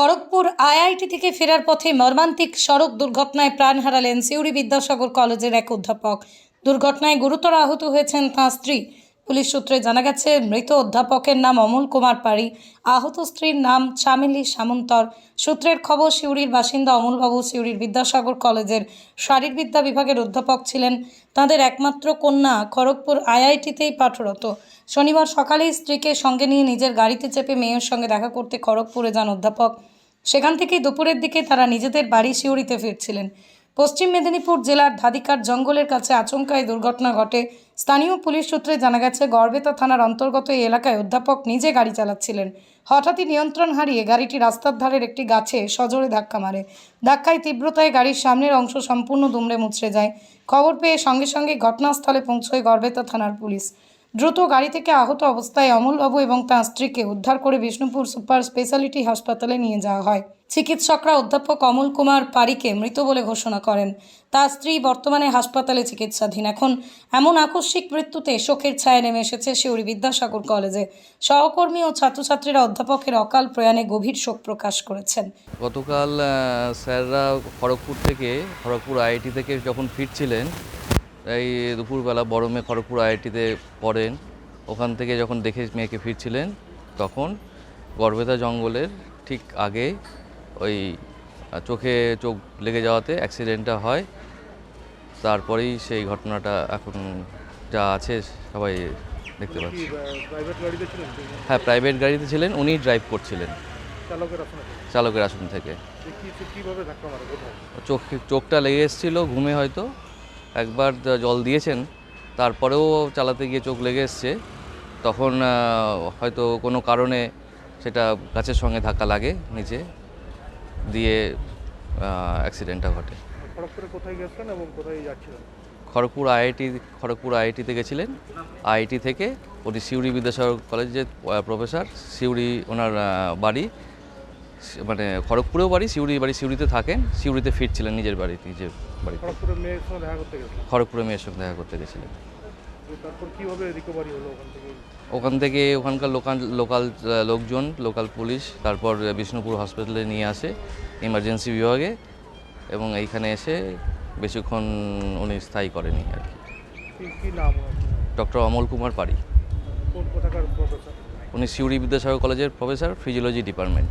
Kharagpur IIT থেকে ফেরার পথে মর্মান্তিক সড়ক দুর্ঘটনায় প্রাণ হারালেন সিউড়ি বিদ্যাসাগর কলেজের এক অধ্যাপক। দুর্ঘটনায় গুরুতর আহত হয়েছেন তাঁর স্ত্রী। পুলিশ সূত্রে জানা গেছে, মৃত অধ্যাপকের নাম অমল কুমার পাড়ি। আহত স্ত্রীর নাম চামেলি সামন্তর। সূত্রের খবর, সিউড়ির বাসিন্দা অমলবাবু সিউড়ির বিদ্যাসাগর কলেজের শারীরবিদ্যা বিভাগের অধ্যাপক ছিলেন। তাদের একমাত্র কন্যা খড়গপুর আইআইটিতেই পাঠরত। শনিবার সকালেই স্ত্রীকে সঙ্গে নিয়ে নিজের গাড়িতে চেপে মেয়ের সঙ্গে দেখা করতে খড়গপুরে যান অধ্যাপক। সেখান থেকেই দুপুরের দিকে তারা নিজেদের বাড়ি শিউড়িতে ফিরছিলেন। পশ্চিম মেদিনীপুর জেলার ধাদিকার জঙ্গলের কাছে আচমকায় দুর্ঘটনা ঘটে। স্থানীয় পুলিশ সূত্রে জানা গেছে, গড়বেতা থানার অন্তর্গত এই এলাকায় অধ্যাপক নিজে গাড়ি চালাচ্ছিলেন। হঠাৎই নিয়ন্ত্রণ হারিয়ে গাড়িটি রাস্তার ধারের একটি গাছে সজোরে ধাক্কা মারে। ধাক্কায় তীব্রতায় গাড়ির সামনের অংশ সম্পূর্ণ দুমড়ে মুচড়ে যায়। খবর পেয়ে সঙ্গে সঙ্গে ঘটনাস্থলে পৌঁছয় গড়বেতা থানার পুলিশ। দ্রুত গাড়ি থেকে আহত অবস্থায় অমলবাবু এবং তাঁর স্ত্রীকে উদ্ধার করে বিষ্ণুপুর সুপার স্পেশালিটি হাসপাতালে নিয়ে যাওয়া হয়। চিকিৎসকরা অধ্যাপক অমল কুমার পারিকে মৃত বলে ঘোষণা করেন। তার স্ত্রী বর্তমানে হাসপাতালে চিকিৎসাধীন। এখন এমন আকস্মিক মৃত্যুতে শোকের ছায়া নেমে এসেছে শিউরি বিদ্যাসাগর কলেজে। সহকর্মী ও ছাত্রছাত্রীরা অধ্যাপকের অকাল প্রয়াণে গভীর শোক প্রকাশ করেছেন। গতকাল স্যাররা খড়গপুর থেকে, খড়গপুর আইআইটি থেকে যখন ফিরছিলেন এই দুপুরবেলা বড় মেয়ে খড়গপুর আইআইটিতে পড়েন। ওখান থেকে যখন দেখে মেয়েকে ফিরছিলেন তখন গড়বেতা জঙ্গলের ঠিক আগে ওই চোখে চোখ লেগে যাওয়াতে অ্যাক্সিডেন্টটা হয়। তারপরেই সেই ঘটনাটা এখন যা আছে সবাই দেখতে পাচ্ছি? হ্যাঁ প্রাইভেট গাড়িতে ছিলেন উনি ড্রাইভ করছিলেন। চালকের আসন থেকে? চোখ চোখটা লেগে এসেছিল ঘুমে হয়তো। একবার জল দিয়েছেন তারপরেও চালাতে গিয়ে চোখ লেগে এসছে। তখন হয়তো কোনো কারণে সেটা গাছের সঙ্গে ধাক্কা লাগে নিচে দিয়ে অ্যাক্সিডেন্টটা ঘটে। খড়গপুরে কোথায় গেছিলেন এবং কোথায় যাচ্ছিলেন? খড়গপুর আইআইটি খড়গপুর আইআইটিতে গেছিলেন। আইআইটি থেকে উনি সিউড়ি বিদ্যাসাগর কলেজের প্রফেসর সিউড়ি ওনার বাড়ি। মানে খড়গপুরেও বাড়ি সিউড়ি বাড়ি সিউড়িতে থাকেন সিউড়িতে ফিরছিলেন নিজের বাড়ি নিজের বাড়িতে। খড়গপুরের মেয়ের সঙ্গে দেখা করতে গেছিলেন? খড়গপুরে মেয়ের সঙ্গে দেখা করতে গেছিলেন। তারপর কীভাবে রিকভারি হলো ওখান থেকে? ওখান থেকে ওখানকার লোকাল লোকাল লোকজন লোকাল পুলিশ তারপর বিষ্ণুপুর হসপিটালে নিয়ে আসে ইমার্জেন্সি বিভাগে এবং এইখানে এসে বেশিক্ষণ উনি স্থায়ী করেনি আর কি। নাম ডক্টর অমল কুমার পাড়ি। উনি সিউড়ি বিদ্যাসাগর কলেজের প্রফেসর ফিজিওলজি ডিপার্টমেন্ট